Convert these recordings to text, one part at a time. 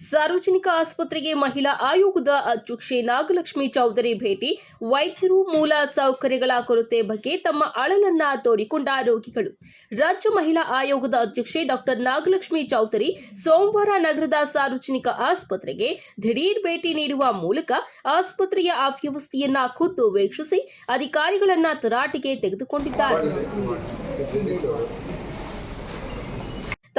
ಸಾರ್ವಜನಿಕ ಆಸ್ಪತ್ರೆಗೆ ಮಹಿಳಾ ಆಯೋಗದ ಅಧ್ಯಕ್ಷೆ ನಾಗಲಕ್ಷ್ಮಿ ಚೌಧರಿ ಭೇಟಿ. ವೈದ್ಯರು ಮೂಲ ಸೌಕರ್ಯಗಳ ಕೊರತೆ ಬಗ್ಗೆ ತಮ್ಮ ಅಳಲನ್ನ ತೋಡಿಕೊಂಡ ರೋಗಿಗಳು ರಾಜ್ಯ ಮಹಿಳಾ ಆಯೋಗದ ಅಧ್ಯಕ್ಷೆ ಡಾಕ್ಟರ್ ನಾಗಲಕ್ಷ್ಮಿ ಚೌಧರಿ ಸೋಮವಾರ ನಗರದ ಸಾರ್ವಜನಿಕ ಆಸ್ಪತ್ರೆಗೆ ದಿಢೀರ್ ಭೇಟಿ ನೀಡುವ ಮೂಲಕ ಆಸ್ಪತ್ರೆಯ ಅವ್ಯವಸ್ಥೆಯನ್ನ ಖುದ್ದು ವೀಕ್ಷಿಸಿ, ಅಧಿಕಾರಿಗಳನ್ನ ತರಾಟೆಗೆ ತೆಗೆದುಕೊಂಡಿದ್ದಾರೆ.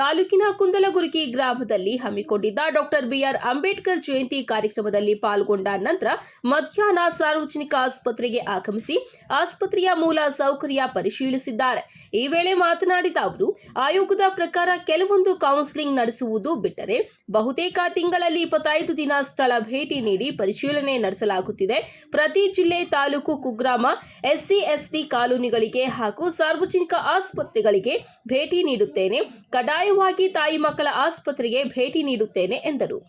ತಾಲೂಕಿನ ಕುಂದಲಗುರುಕಿ ಗ್ರಾಮದಲ್ಲಿ ಹಮ್ಮಿಕೊಂಡಿದ್ದ ಡಾಕ್ಟರ್ ಬಿಆರ್ ಅಂಬೇಡ್ಕರ್ ಜಯಂತಿ ಕಾರ್ಯಕ್ರಮದಲ್ಲಿ ಪಾಲ್ಗೊಂಡ ನಂತರ ಮಧ್ಯಾಹ್ನ ಸಾರ್ವಜನಿಕ ಆಸ್ಪತ್ರೆಗೆ ಆಗಮಿಸಿ ಆಸ್ಪತ್ರೆಯ ಮೂಲ ಸೌಕರ್ಯ ಪರಿಶೀಲಿಸಿದ್ದಾರೆ. ಈ ವೇಳೆ ಮಾತನಾಡಿದ ಅವರು, ಆಯೋಗದ ಪ್ರಕಾರ ಕೆಲವೊಂದು ಕೌನ್ಸಿಲಿಂಗ್ ನಡೆಸುವುದು ಬಿಟ್ಟರೆ ಬಹುತೇಕ ತಿಂಗಳಲ್ಲಿ ಇಪ್ಪತ್ತೈದು ದಿನ ಸ್ಥಳ ಭೇಟಿ ನೀಡಿ ಪರಿಶೀಲನೆ ನಡೆಸಲಾಗುತ್ತಿದೆ. ಪ್ರತಿ ಜಿಲ್ಲೆ ತಾಲೂಕು ಕುಗ್ರಾಮ, ಎಸ್ಸಿ, ಎಸ್ಟಿ ಕಾಲೋನಿಗಳಿಗೆ ಹಾಗೂ ಸಾರ್ವಜನಿಕ ಆಸ್ಪತ್ರೆಗಳಿಗೆ ಭೇಟಿ ನೀಡುತ್ತೇನೆ. ಕಡ್ಡಾಯವಾಗಿ ತಾಯಿ ಮಕ್ಕಳ ಆಸ್ಪತ್ರೆಗೆ ಭೇಟಿ ನೀಡುತ್ತೇನೆ ಎಂದರು.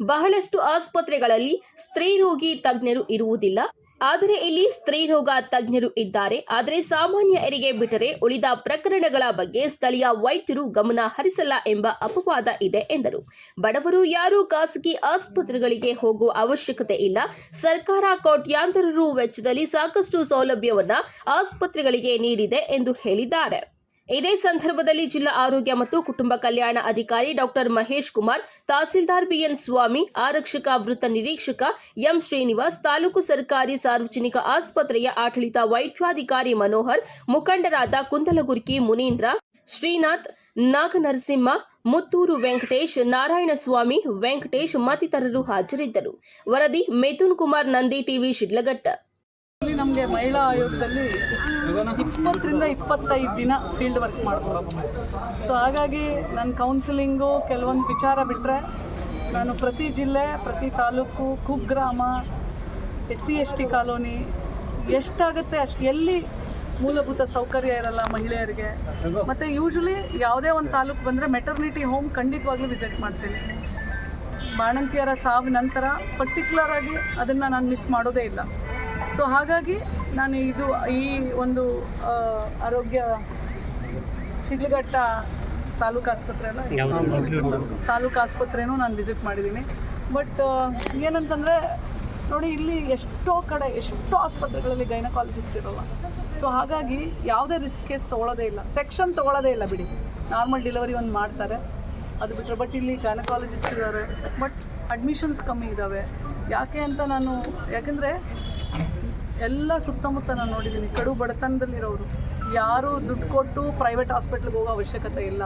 ಬಹಳಷ್ಟು ಆಸ್ಪತ್ರೆಗಳಲ್ಲಿ ಸ್ತ್ರೀ ರೋಗಿ ತಜ್ಞರು ಇರುವುದಿಲ್ಲ. ಆದರೆ ಇಲ್ಲಿ ಸ್ತ್ರೀ ರೋಗ ತಜ್ಞರು ಇದ್ದಾರೆ. ಆದರೆ ಸಾಮಾನ್ಯ ಹೆರಿಗೆ ಬಿಟ್ಟರೆ ಉಳಿದ ಪ್ರಕರಣಗಳ ಬಗ್ಗೆ ಸ್ಥಳೀಯ ವೈದ್ಯರು ಗಮನ ಹರಿಸಲ್ಲ ಎಂಬ ಅಪವಾದ ಇದೆ ಎಂದರು. ಬಡವರು ಯಾರೂ ಖಾಸಗಿ ಆಸ್ಪತ್ರೆಗಳಿಗೆ ಹೋಗುವ ಅವಶ್ಯಕತೆ ಇಲ್ಲ. ಸರ್ಕಾರ ಕೋಟ್ಯಾಂತರ ರು ವೆಚ್ಚದಲ್ಲಿ ಸಾಕಷ್ಟು ಸೌಲಭ್ಯವನ್ನ ಆಸ್ಪತ್ರೆಗಳಿಗೆ ನೀಡಿದೆ ಎಂದು ಹೇಳಿದ್ದಾರೆ. ಇದೇ ಸಂದರ್ಭದಲ್ಲಿ ಜಿಲ್ಲಾ ಆರೋಗ್ಯ ಮತ್ತು ಕುಟುಂಬ ಕಲ್ಯಾಣ ಅಧಿಕಾರಿ ಡಾಕ್ಟರ್ ಮಹೇಶ್ ಕುಮಾರ್, ತಹಸೀಲ್ದಾರ್ ಬಿಎನ್ ಸ್ವಾಮಿ, ಆರಕ್ಷಕ ವೃತ್ತ ನಿರೀಕ್ಷಕ ಎಂ ಶ್ರೀನಿವಾಸ್, ತಾಲೂಕು ಸರ್ಕಾರಿ ಸಾರ್ವಜನಿಕ ಆಸ್ಪತ್ರೆಯ ಆಡಳಿತ ವೈದ್ಯಾಧಿಕಾರಿ ಮನೋಹರ್, ಮುಖಂಡರಾದ ಕುಂದಲಗುರ್ಕಿ ಮುನೀಂದ್ರ, ಶ್ರೀನಾಥ್, ನಾಗನರಸಿಂಹ, ಮುತ್ತೂರು ವೆಂಕಟೇಶ್, ನಾರಾಯಣಸ್ವಾಮಿ, ವೆಂಕಟೇಶ್ ಮತ್ತಿತರರು ಹಾಜರಿದ್ದರು. ವರದಿ ಮಿಥುನ್ ಕುಮಾರ್ ನಂದಿ ಟಿವಿ ಶಿಡ್ಲಘಟ್ಟ. ನಮಗೆ ಮಹಿಳಾ ಆಯೋಗದಲ್ಲಿ ಇಪ್ಪತ್ತರಿಂದ ಇಪ್ಪತ್ತೈದು ದಿನ ಫೀಲ್ಡ್ ವರ್ಕ್ ಮಾಡ್ಕೊಳ್ಳೋದು ಸೊ ಹಾಗಾಗಿ ನನ್ನ ಕೌನ್ಸಿಲಿಂಗು ಕೆಲವೊಂದು ವಿಚಾರ ಬಿಟ್ಟರೆ ನಾನು ಪ್ರತಿ ಜಿಲ್ಲೆ, ಪ್ರತಿ taluk, ಕುಗ್ರಾಮ S C S T colony ಎಷ್ಟಾಗುತ್ತೆ ಅಷ್ಟು ಎಲ್ಲಿ ಮೂಲಭೂತ ಸೌಕರ್ಯ ಇರಲ್ಲ ಮಹಿಳೆಯರಿಗೆ. ಮತ್ತು ಯೂಶ್ವಲಿ ಯಾವುದೇ ಒಂದು ತಾಲೂಕು ಬಂದರೆ ಮೆಟರ್ನಿಟಿ ಹೋಮ್ ಖಂಡಿತವಾಗ್ಲೂ ವಿಸಿಟ್ ಮಾಡ್ತೀನಿ. ಬಾಣಂತಿಯರ ಸಾವಿನ ನಂತರ ಪರ್ಟಿಕ್ಯುಲರ್ ಆಗಿ ಅದನ್ನು ನಾನು ಮಿಸ್ ಮಾಡೋದೇ ಇಲ್ಲ. ಸೊ ಹಾಗಾಗಿ ನಾನು ಇದು ಈ ಒಂದು ಆರೋಗ್ಯ ಶಿಡ್ಲಘಟ್ಟ ತಾಲೂಕು ಆಸ್ಪತ್ರೆ ಅಲ್ಲ? ತಾಲೂಕು ಆಸ್ಪತ್ರೆನೂ ನಾನು ವಿಸಿಟ್ ಮಾಡಿದ್ದೀನಿ. ಬಟ್ ಏನಂತಂದರೆ ನೋಡಿ ಇಲ್ಲಿ ಎಷ್ಟೋ ಕಡೆ ಎಷ್ಟೋ ಆಸ್ಪತ್ರೆಗಳಲ್ಲಿ ಗೈನಕಾಲಜಿಸ್ಟ್ ಇರೋಲ್ಲ. ಸೊ ಹಾಗಾಗಿ ಯಾವುದೇ ರಿಸ್ಕ್ ಕೇಸ್ ತೊಗೊಳ್ಳೋದೇ ಇಲ್ಲ. ಸೆಕ್ಷನ್ ತೊಗೊಳ್ಳೋದೇ ಇಲ್ಲ ಬಿಡಿ. ನಾರ್ಮಲ್ ಡೆಲಿವರಿ ಒಂದು ಮಾಡ್ತಾರೆ. ಅದು ಬಿಟ್ಟರೆ ಬಟ್ ಇಲ್ಲಿ ಗೈನಕಾಲಜಿಸ್ಟ್ ಇದ್ದಾರೆ ಬಟ್ ಅಡ್ಮಿಷನ್ಸ್ ಕಮ್ಮಿ ಇದ್ದಾವೆ ಯಾಕೆ ಅಂತ ನಾನು ಯಾಕೆಂದರೆ ಎಲ್ಲ ಸುತ್ತಮುತ್ತ ನಾನು ನೋಡಿದ್ದೀನಿ ಕಡು ಬಡತನದಲ್ಲಿರೋರು. ಯಾರು ದುಡ್ಡು ಕೊಟ್ಟು ಪ್ರೈವೇಟ್ ಹಾಸ್ಪಿಟ್ಲಿಗೆ ಹೋಗೋ ಅವಶ್ಯಕತೆ ಇಲ್ಲ.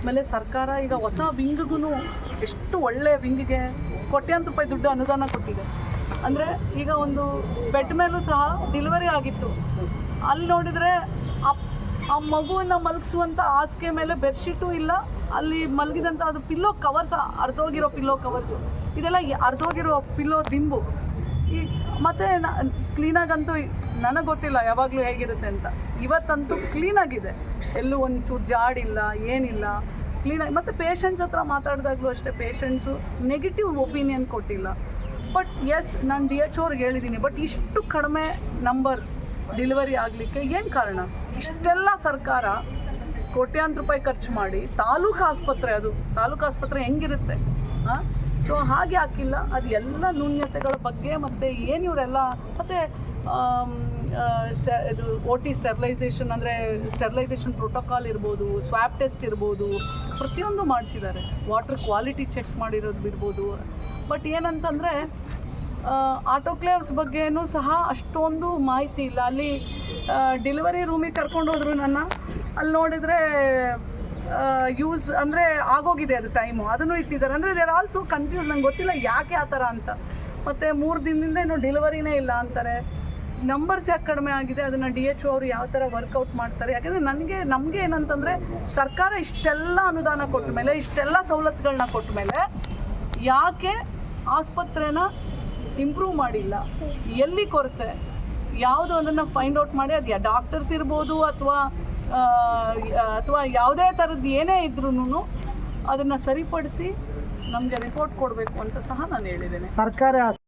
ಆಮೇಲೆ ಸರ್ಕಾರ ಈಗ ಹೊಸ ವಿಂಗ್ಗೂ ಎಷ್ಟು ಒಳ್ಳೆಯ ವಿಂಗಿಗೆ ಕೋಟ್ಯಾಂತರ ರೂಪಾಯಿ ದುಡ್ಡು ಅನುದಾನ ಕೊಟ್ಟಿದೆ. ಅಂದರೆ ಈಗ ಒಂದು ಬೆಡ್ ಮೇಲೂ ಸಹ ಡೆಲಿವರಿ ಆಗಿತ್ತು. ಅಲ್ಲಿ ನೋಡಿದರೆ ಆ ಮಗುವನ್ನು ಮಲಗಿಸುವಂಥ ಹಾಸಿಗೆ ಮೇಲೆ ಬೆಡ್ಶೀಟು ಇಲ್ಲ. ಅಲ್ಲಿ ಮಲಗಿದಂಥ ಅದು ಪಿಲ್ಲೋ ಕವರ್ಸ್ ಅರ್ಧೋಗಿರೋ ಪಿಲ್ಲೋ ಕವರ್ಸು ಇದೆಲ್ಲ ಅರ್ಧೋಗಿರೋ ಪಿಲ್ಲೋ ದಿಂಬು. ಈ ಮತ್ತು ಕ್ಲೀನಾಗಂತೂ ನನಗೆ ಗೊತ್ತಿಲ್ಲ ಯಾವಾಗಲೂ ಹೇಗಿರುತ್ತೆ ಅಂತ. ಇವತ್ತಂತೂ ಕ್ಲೀನಾಗಿದೆ ಎಲ್ಲೂ ಒಂದು ಚೂರು ಜಾಡಿಲ್ಲ, ಏನಿಲ್ಲ. ಕ್ಲೀನಾಗಿ ಮತ್ತು ಪೇಷಂಟ್ಸ್ ಹತ್ರ ಮಾತಾಡಿದಾಗಲೂ ಅಷ್ಟೇ ಪೇಷಂಟ್ಸು ನೆಗೆಟಿವ್ ಒಪಿನಿಯನ್ ಕೊಟ್ಟಿಲ್ಲ. ಬಟ್ ಎಸ್ ನಾನು ಡಿ ಎಚ್ ಅವ್ರಿಗೆ ಹೇಳಿದ್ದೀನಿ ಬಟ್ ಇಷ್ಟು ಕಡಿಮೆ ನಂಬರ್ ಡೆಲಿವರಿ ಆಗಲಿಕ್ಕೆ ಏನು ಕಾರಣ? ಇಷ್ಟೆಲ್ಲ ಸರ್ಕಾರ ಕೋಟ್ಯಾಂತರ ರೂಪಾಯಿ ಖರ್ಚು ಮಾಡಿ ತಾಲೂಕು ಆಸ್ಪತ್ರೆ ಅದು ತಾಲೂಕು ಆಸ್ಪತ್ರೆ ಹೆಂಗಿರುತ್ತೆ? ಹಾಂ ಸೊ ಹಾಗೆ ಹಾಕಿಲ್ಲ. ಅದು ಎಲ್ಲ ನ್ಯೂನ್ಯತೆಗಳ ಬಗ್ಗೆ ಮತ್ತು ಏನು ಇವರೆಲ್ಲ ಮತ್ತು ಇದು ಒ ಟಿ ಸ್ಟೆರ್ಲೈಸೇಷನ್ ಅಂದರೆ ಸ್ಟೆರ್ಲೈಸೇಷನ್ ಪ್ರೋಟೋಕಾಲ್ ಇರ್ಬೋದು ಸ್ವ್ಯಾಬ್ ಟೆಸ್ಟ್ ಇರ್ಬೋದು, ಪ್ರತಿಯೊಂದು ಮಾಡಿಸಿದ್ದಾರೆ. ವಾಟರ್ ಕ್ವಾಲಿಟಿ ಚೆಕ್ ಮಾಡಿರೋದು ಬಿಡ್ಬೋದು. ಬಟ್ ಏನಂತಂದರೆ ಆಟೋಕ್ಲೇವ್ಸ್ ಬಗ್ಗೆನೂ ಸಹ ಅಷ್ಟೊಂದು ಮಾಹಿತಿ ಇಲ್ಲ. ಅಲ್ಲಿ ಡೆಲಿವರಿ ರೂಮಿಗೆ ಕರ್ಕೊಂಡು ಹೋದ್ರು ನನ್ನ. ಅಲ್ಲಿ ನೋಡಿದರೆ ಯೂಸ್ ಅಂದರೆ ಆಗೋಗಿದೆ ಅದು ಟೈಮು ಅದನ್ನು ಇಟ್ಟಿದ್ದಾರೆ. ಅಂದರೆ ದೇರ್ ಆಲ್ಸೋ ಕನ್ಫ್ಯೂಸ್ ನಂಗೆ ಗೊತ್ತಿಲ್ಲ ಯಾಕೆ ಆ ಥರ ಅಂತ. ಮತ್ತು ಮೂರು ದಿನದಿಂದ ಇನ್ನೂ ಡೆಲಿವರಿನೇ ಇಲ್ಲ ಅಂತಾರೆ. ನಂಬರ್ಸ್ ಯಾಕೆ ಕಡಿಮೆ ಆಗಿದೆ? ಅದನ್ನು ಡಿ ಎಚ್ ಅವರು ಯಾವ ಥರ ವರ್ಕೌಟ್ ಮಾಡ್ತಾರೆ? ಯಾಕೆಂದರೆ ನನಗೆ, ನಮಗೆ ಏನಂತಂದರೆ ಸರ್ಕಾರ ಇಷ್ಟೆಲ್ಲ ಅನುದಾನ ಕೊಟ್ಟ ಮೇಲೆ, ಇಷ್ಟೆಲ್ಲ ಸವಲತ್ತುಗಳನ್ನ ಕೊಟ್ಟ ಮೇಲೆ ಯಾಕೆ ಆಸ್ಪತ್ರೆನ ಇಂಪ್ರೂವ್ ಮಾಡಿಲ್ಲ? ಎಲ್ಲಿ ಕೊರತೆ? ಯಾವುದು ಅದನ್ನು ಫೈಂಡ್ ಔಟ್ ಮಾಡಿ? ಅದು ಡಾಕ್ಟರ್ಸ್ ಇರ್ಬೋದು ಅಥವಾ ಅಥವಾ ಯಾವುದೇ ಥರದ್ದು ಏನೇ ಇದ್ರೂ ಅದನ್ನು ಸರಿಪಡಿಸಿ ನಮಗೆ ರಿಪೋರ್ಟ್ ಕೊಡಬೇಕು ಅಂತ ಸಹ ನಾನು ಹೇಳಿದ್ದೇನೆ. ಸರ್ಕಾರ